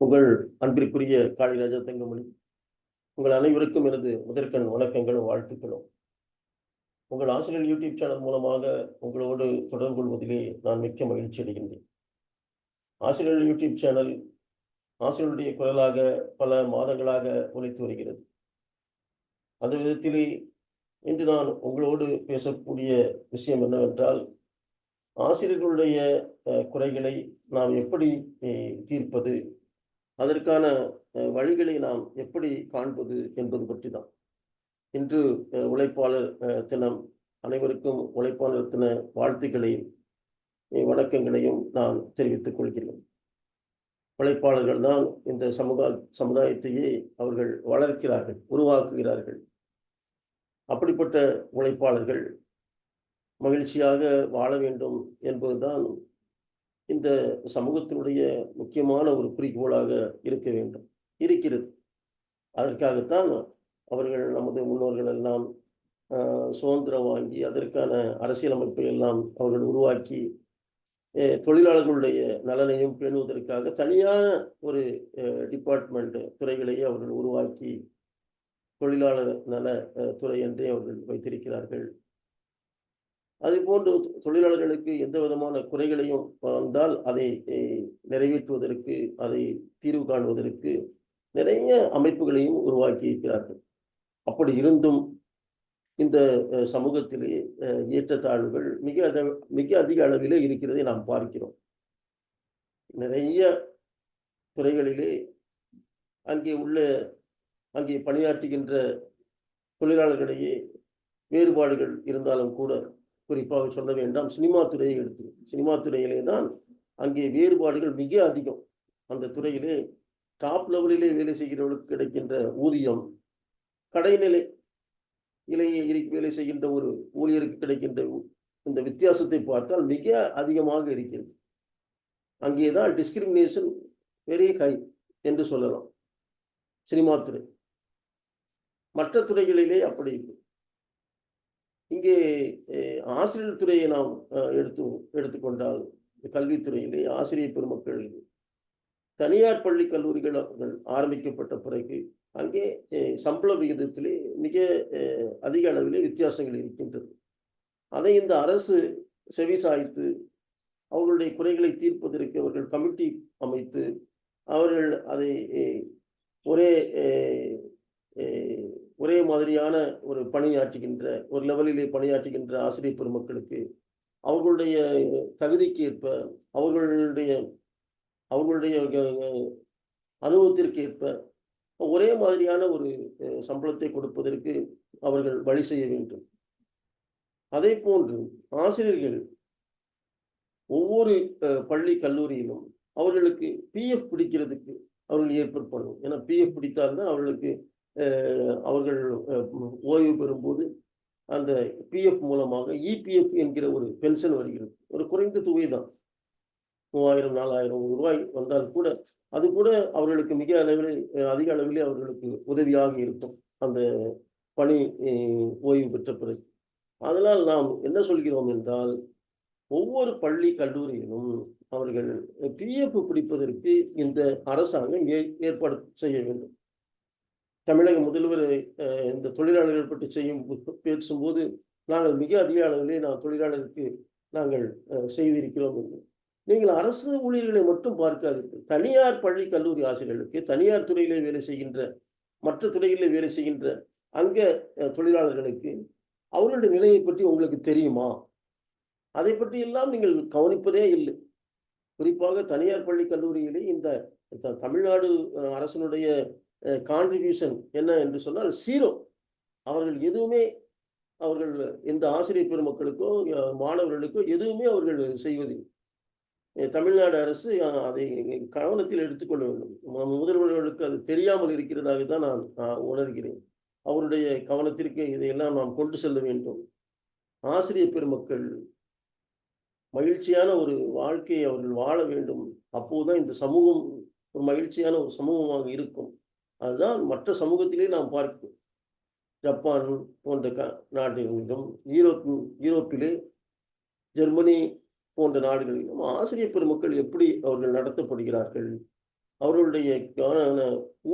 உங்கள் அன்பிற்குரிய காளிராஜா தங்கமணி உங்கள் அனைவருக்கும் எனது முதற்கண் வணக்கங்களும் வாழ்த்துக்களும். உங்கள் ஆசிரியர் யூடியூப் சேனல் மூலமாக உங்களோடு தொடர்பு கொள்வதிலே நான் மிக்க மகிழ்ச்சி அடைகின்றேன். ஆசிரியர் யூடியூப் சேனல் ஆசிரியருடைய குரலாக பல மாதங்களாக உழைத்து வருகிறது. அந்த விதத்திலே இன்று நான் உங்களோடு பேசக்கூடிய விஷயம் என்னவென்றால் ஆசிரியர்களுடைய குறைகளை நாம் எப்படி தீர்ப்பது அதற்கான வழிகளை நாம் எப்படி காண்பது என்பது பற்றி தான் இன்று உழைப்பாளர் தினம் அனைவருக்கும் உழைப்பாளர் தின வாழ்த்துக்களையும் வணக்கங்களையும் நான் தெரிவித்துக் கொள்கிறேன். உழைப்பாளர்கள் தான் இந்த சமூக சமுதாயத்தையே அவர்கள் வளர்க்கிறார்கள் உருவாக்குகிறார்கள். அப்படிப்பட்ட உழைப்பாளர்கள் மகிழ்ச்சியாக வாழ வேண்டும் என்பதுதான் இந்த சமூகத்தினுடைய முக்கியமான ஒரு குறிக்கோளாக இருக்க வேண்டும். இருக்கிறது. அதற்காகத்தான் அவர்கள் நமது முன்னோர்கள் எல்லாம் சுதந்திரம் வாங்கி அதற்கான அரசியலமைப்பை எல்லாம் அவர்கள் உருவாக்கி தொழிலாளர்களுடைய நலனையும் பேணுவதற்காக தனியான ஒரு டிபார்ட்மெண்ட் துறைகளையே அவர்கள் உருவாக்கி தொழிலாளர் நல துறை என்றே அவர்கள் வைத்திருக்கிறார்கள். அதுபோன்று தொழிலாளர்களுக்கு எந்த விதமான குறைகளையும் வந்தால் அதை நிறைவேற்றுவதற்கு அதை தீர்வு காணுவதற்கு நிறைய அமைப்புகளையும் உருவாக்கி இருக்கிறார்கள் அப்படி இருந்தும் இந்த சமூகத்திலே ஏற்றத்தாழ்வுகள் மிக அத மிக அதிக அளவிலே இருக்கிறதை நாம் பார்க்கிறோம். நிறைய துறைகளிலே அங்கே உள்ள அங்கே பணியாற்றுகின்ற தொழிலாளர்களிடையே வேறுபாடுகள் இருந்தாலும் கூட குறிப்பாக சொல்ல வேண்டாம் சினிமா துறையை எடுத்து சினிமா துறையிலே தான் அங்கே வேறுபாடுகள் மிக அதிகம். அந்த துறையிலே டாப் லெவலிலே வேலை செய்கிறவர்களுக்கு கிடைக்கின்ற ஊதியம் கடைநிலை இலையை வேலை செய்கின்ற ஒரு ஊழியருக்கு கிடைக்கின்ற இந்த வித்தியாசத்தை பார்த்தால் மிக அதிகமாக இருக்கிறது. அங்கேதான் டிஸ்கிரிமினேஷன் வெரி ஹை என்று சொல்லலாம். சினிமா துறை. மற்ற துறைகளிலே அப்படி இல்லை. இங்கே ஆசிரியர் துறையை நாம் எடுத்து எடுத்துக்கொண்டால் கல்வித்துறையிலே ஆசிரியர் பெருமக்கள் தனியார் பள்ளி கல்லூரிகள் ஆரம்பிக்கப்பட்ட பிறகு அங்கே சம்பள விகிதத்திலே மிக அதிக அளவிலே வித்தியாசங்கள் இருக்கின்றது. அதை இந்த அரசு செவிசாய்த்து அவர்களுடைய குறைகளை தீர்ப்பதற்கு அவர்கள் கமிட்டி அமைத்து அவர்கள் அதை ஒரே ஒரே மாதிரியான ஒரு பணியாற்றுகின்ற ஒரு லெவலிலே பணியாற்றுகின்ற ஆசிரியர் பெருமக்களுக்கு அவர்களுடைய தகுதிக்கு ஏற்ப அவர்களுடைய அவர்களுடைய அனுபவத்திற்கு ஏற்ப ஒரே மாதிரியான ஒரு சம்பளத்தை கொடுப்பதற்கு அவர்கள் வழி செய்ய வேண்டும். அதே போன்று ஆசிரியர்கள் ஒவ்வொரு பள்ளி கல்லூரியிலும் அவர்களுக்கு பிஎஃப் பிடிக்கிறதுக்கு அவர்கள் ஏற்பாடு பண்ணணும் ஏன்னா பிஎஃப் பிடித்தால்தான் அவர்களுக்கு அவர்கள் ஓய்வு பெறும்போது அந்த பிஎஃப் மூலமாக இபிஎஃப் என்கிற ஒரு பென்ஷன் வருகிறது. ஒரு குறைந்த தொகை தான். மூவாயிரம் நாலாயிரம் ரூபாய் வந்தால் கூட அது கூட அவர்களுக்கு மிக அளவில் அதிக அளவிலே அவர்களுக்கு உதவியாக இருக்கும். அந்த பணி ஓய்வு பெற்ற பிறகு. அதனால் நாம் என்ன சொல்கிறோம் என்றால் ஒவ்வொரு பள்ளி கல்லூரியிலும் அவர்கள் பிஎஃப் பிடிப்பதற்கு இந்த அரசாங்கம் ஏ- ஏற்பாடு செய்ய வேண்டும். தமிழக முதல்வர் இந்த தொழிலாளர்கள் பற்றி செய்யும் பேசும்போது நாங்கள் மிக அதிக அளவிலே நான் தொழிலாளருக்கு நாங்கள் செய்திருக்கிறோம் என்று. நீங்கள் அரசு ஊழியர்களை மட்டும் பார்க்காதீர்கள். தனியார் பள்ளி கல்லூரி ஆசிரியர்களுக்கு தனியார் துறையிலே வேலை செய்கின்ற மற்ற துறைகளிலே வேலை செய்கின்ற அங்க தொழிலாளர்களுக்கு அவர்களுடைய நிலையை பற்றி உங்களுக்கு தெரியுமா? அதை பற்றி எல்லாம் நீங்கள் கவனிப்பதே இல்லை. குறிப்பாக தனியார் பள்ளி கல்லூரிகளே இந்த த- தமிழ்நாடு அரசனுடைய கான்ட்ரிபியூஷன் என்ன என்று சொன்னால் சீரோ அவர்கள் எதுவுமே அவர்கள் எந்த ஆசிரியர் பெருமக்களுக்கோ மாணவர்களுக்கோ எதுவுமே அவர்கள் செய்வதில்லை. தமிழ்நாடு அரசு அதை கவனத்தில் எடுத்துக்கொள்ள வேண்டும். முதல்வர்களுக்கு அது தெரியாமல் இருக்கிறதாக தான் நான் நான் உணர்கிறேன். அவருடைய கவனத்திற்கு இதையெல்லாம் நாம் கொண்டு செல்ல வேண்டும். ஆசிரியர் பெருமக்கள் மகிழ்ச்சியான ஒரு வாழ்க்கையை அவர்கள் வாழ வேண்டும். அப்போதுதான் இந்த சமூகம் ஒரு மகிழ்ச்சியான ஒரு சமூகமாக இருக்கும். அதுதான் மற்ற சமூகத்திலே நாம் பார்க்கிறோம் ஜப்பான் போன்ற க நாடுகளிலும் ஈரோப் ஈரோப்பிலே ஜெர்மனி போன்ற நாடுகளிலும் ஆசிரியர் பெருமக்கள் எப்படி அவர்கள் நடத்தப்படுகிறார்கள்? அவர்களுடைய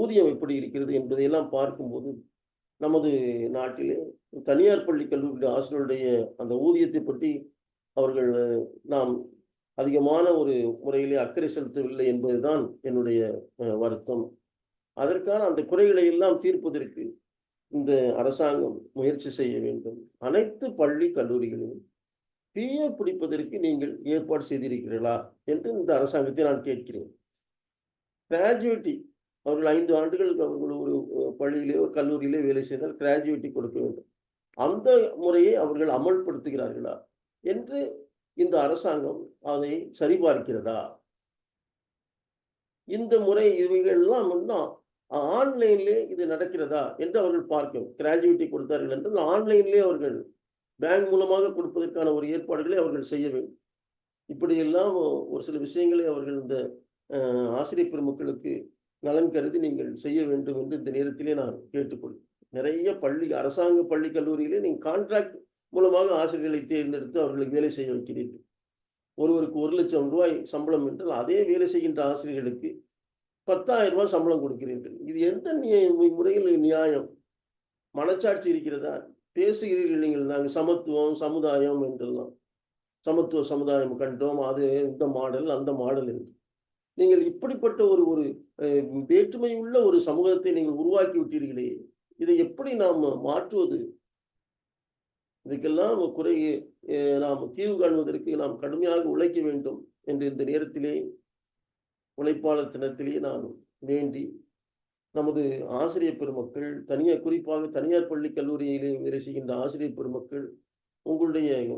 ஊதியம் எப்படி இருக்கிறது என்பதையெல்லாம் பார்க்கும்போது நமது நாட்டிலே தனியார் பள்ளி கல்லூரி ஆசிரியருடைய அந்த ஊதியத்தை பற்றி அவர்கள் நாம் அதிகமான ஒரு முறையிலே அக்கறை செலுத்தவில்லை என்பதுதான் என்னுடைய வருத்தம். அதற்கான அந்த குறைகளை எல்லாம் தீர்ப்பதற்கு இந்த அரசாங்கம் முயற்சி செய்ய வேண்டும். அனைத்து பள்ளி கல்லூரிகளிலும் பிஏ பிடிப்பதற்கு நீங்கள் ஏற்பாடு செய்திருக்கிறீர்களா என்று இந்த அரசாங்கத்தை நான் கேட்கிறேன். கிராஜுவேட்டி அவர்கள் ஐந்து ஆண்டுகள் அவர்கள் ஒரு பள்ளியிலே ஒரு கல்லூரியிலே வேலை செய்தால் கிராஜுவேட்டி கொடுக்க வேண்டும். அந்த முறையை அவர்கள் அமல்படுத்துகிறார்களா என்று இந்த அரசாங்கம் அதை சரிபார்க்கிறதா? இந்த முறை இவைகள்லாம் ஆன்லைன்லேயே இது நடக்கிறதா என்று அவர்கள் பார்க்கும் கிராஜுவிட்டி கொடுத்தார்கள் என்றால் ஆன்லைன்லேயே அவர்கள் பேங்க் மூலமாக கொடுப்பதற்கான ஒரு ஏற்பாடுகளை அவர்கள் செய்ய வேண்டும். இப்படியெல்லாம் ஒரு சில விஷயங்களை அவர்கள் இந்த அஹ், ஆசிரியர் பெருமக்களுக்கு நலன் கருதி நீங்கள் செய்ய வேண்டும் என்று இந்த நேரத்திலே நான் கேட்டுக்கொள் நிறைய பள்ளி அரசாங்க பள்ளி கல்லூரியிலே நீங்கள் கான்ட்ராக்ட் மூலமாக ஆசிரியர்களை தேர்ந்தெடுத்து அவர்களுக்கு வேலை செய்ய வைக்கிறீர்கள். ஒருவருக்கு ஒரு லட்சம் ரூபாய் சம்பளம் என்றால் அதே வேலை செய்கின்ற ஆசிரியர்களுக்கு பத்தாயிரம் ரூபாய் சம்பளம் கொடுக்கிறீர்கள். இது எந்த முறையில் நியாயம்? மனச்சாட்சி இருக்கிறதா? பேசுகிறீர்கள் நீங்கள் நாங்கள் சமத்துவம் சமுதாயம் என்றெல்லாம். சமத்துவ சமுதாயம் கண்டோம் அது இந்த மாடல் அந்த மாடல் என்று. நீங்கள் இப்படிப்பட்ட ஒரு ஒரு வேற்றுமை உள்ள ஒரு சமூகத்தை நீங்கள் உருவாக்கி விட்டீர்களே இதை எப்படி நாம் மாற்றுவது? இதுக்கெல்லாம் குறை நாம் தீர்வு காணுவதற்கு நாம் கடுமையாக உழைக்க வேண்டும் என்று இந்த நேரத்திலே உழைப்பாளர் தினத்திலேயே நான் வேண்டி நமது ஆசிரியர் பெருமக்கள் தனியார் குறிப்பாக தனியார் பள்ளி கல்லூரியிலே வேலை செய்கின்ற ஆசிரியர் பெருமக்கள் உங்களுடைய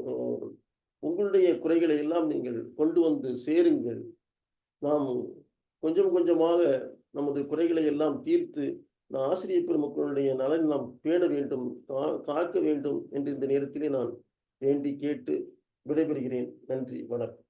உங்களுடைய குறைகளை எல்லாம் நீங்கள் கொண்டு வந்து சேருங்கள். நாம் கொஞ்சம் கொஞ்சமாக நமது குறைகளை எல்லாம் தீர்த்து நான் ஆசிரியர் பெருமக்களுடைய நலன் நாம் பேண வேண்டும் கா- காக்க வேண்டும் என்று இந்த நேரத்திலே நான் வேண்டி கேட்டு விடைபெறுகிறேன். நன்றி வணக்கம்.